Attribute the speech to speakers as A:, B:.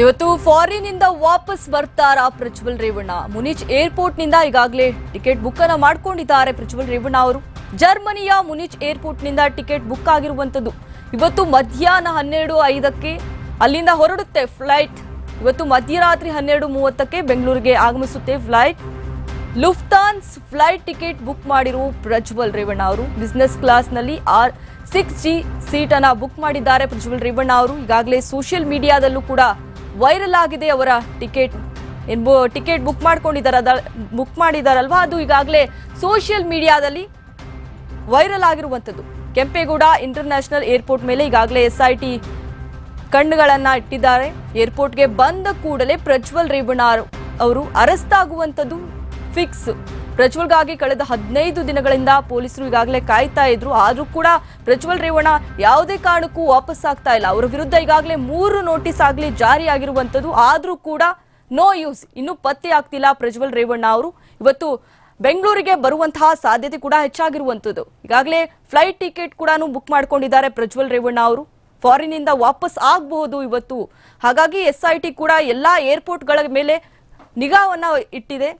A: ಇವತ್ತು ಫಾರಿನ್ ಇಂದ ವಾಪಸ್ ಬರ್ತಾರ ಪ್ರಜ್ವಲ್ ರೇವಣ್ಣ. ಮುನಿಚ್ ಏರ್ಪೋರ್ಟ್ನಿಂದ ಈಗಾಗಲೇ ಟಿಕೆಟ್ ಬುಕ್ ಅನ್ನ ಮಾಡ್ಕೊಂಡಿದ್ದಾರೆ ಪ್ರಜ್ವಲ್ ರೇವಣ್ಣ ಅವರು. ಜರ್ಮನಿಯ ಮುನಿಚ್ ಏರ್ಪೋರ್ಟ್ನಿಂದ ಟಿಕೆಟ್ ಬುಕ್ ಆಗಿರುವಂತದ್ದು ಇವತ್ತು ಮಧ್ಯಾಹ್ನ ಹನ್ನೆರಡು ಐದಕ್ಕೆ ಅಲ್ಲಿಂದ ಹೊರಡುತ್ತೆ ಫ್ಲೈಟ್. ಇವತ್ತು ಮಧ್ಯರಾತ್ರಿ ಹನ್ನೆರಡು ಮೂವತ್ತಕ್ಕೆ ಬೆಂಗಳೂರಿಗೆ ಆಗಮಿಸುತ್ತೆ flight. Lufthansa flight ticket book ಮಾಡಿರುವ ಪ್ರಜ್ವಲ್ ರೇವಣ್ಣ ಅವರು ಬಿಸ್ನೆಸ್ ಕ್ಲಾಸ್ನಲ್ಲಿ ಆರ್ ಸಿಕ್ಸ್ ಜಿ ಸೀಟ್ ಅನ್ನ ಬುಕ್ ಮಾಡಿದ್ದಾರೆ ಪ್ರಜ್ವಲ್ ರೇವಣ್ಣ ಅವರು. ಈಗಾಗಲೇ ಸೋಷಿಯಲ್ ಮೀಡಿಯಾದಲ್ಲೂ ಕೂಡ ವೈರಲ್ ಆಗಿದೆ ಅವರ ಟಿಕೆಟ್. ಏನು ಟಿಕೆಟ್ ಬುಕ್ ಮಾಡ್ಕೊಂಡಿದ್ದಾರೆ ಬುಕ್ ಮಾಡಿದಾರಲ್ವಾ? ಅದು ಈಗಾಗಲೇ ಸೋಷಿಯಲ್ ಮೀಡಿಯಾದಲ್ಲಿ ವೈರಲ್ ಆಗಿರುವಂಥದ್ದು. ಕೆಂಪೇಗೌಡ ಇಂಟರ್ನ್ಯಾಷನಲ್ ಏರ್ಪೋರ್ಟ್ ಮೇಲೆ ಈಗಾಗಲೇ ಎಸ್ ಐ ಟಿ ಕಣ್ಣುಗಳನ್ನು ಇಟ್ಟಿದ್ದಾರೆ. ಏರ್ಪೋರ್ಟ್ಗೆ ಬಂದ ಕೂಡಲೇ ಪ್ರಜ್ವಲ್ ರೇವಣ್ಣ ಅವರು ಅರೆಸ್ಟ್ ಫಿಕ್ಸ್. ಪ್ರಜ್ವಲ್ಗಾಗಿ ಕಳೆದ ಹದಿನೈದು ದಿನಗಳಿಂದ ಪೊಲೀಸರು ಈಗಾಗಲೇ ಕಾಯ್ತಾ ಇದ್ರು. ಆದರೂ ಕೂಡ ಪ್ರಜ್ವಲ್ ರೇವಣ್ಣ ಯಾವುದೇ ಕಾರಣಕ್ಕೂ ವಾಪಸ್ ಆಗ್ತಾ ಇಲ್ಲ. ಅವರ ವಿರುದ್ಧ ಈಗಾಗಲೇ ಮೂರು ನೋಟಿಸ್ ಆಗಲಿ ಜಾರಿ ಆದರೂ ಕೂಡ ನೋ ಯೂಸ್. ಇನ್ನೂ ಪತ್ತೆ ಆಗ್ತಿಲ್ಲ ಪ್ರಜ್ವಲ್ ರೇವಣ್ಣ ಅವರು. ಇವತ್ತು ಬೆಂಗಳೂರಿಗೆ ಬರುವಂತಹ ಸಾಧ್ಯತೆ ಕೂಡ ಹೆಚ್ಚಾಗಿರುವಂಥದ್ದು. ಈಗಾಗಲೇ ಫ್ಲೈಟ್ ಟಿಕೆಟ್ ಕೂಡ ಬುಕ್ ಮಾಡ್ಕೊಂಡಿದ್ದಾರೆ ಪ್ರಜ್ವಲ್ ರೇವಣ್ಣ ಅವರು. ಫಾರಿನ್ ಇಂದ ವಾಪಸ್ ಆಗಬಹುದು ಇವತ್ತು. ಹಾಗಾಗಿ ಎಸ್ ಐ ಟಿ ಕೂಡ ಎಲ್ಲಾ ಏರ್ಪೋರ್ಟ್ಗಳ ಮೇಲೆ ನಿಗಾವನ್ನ ಇಟ್ಟಿದೆ.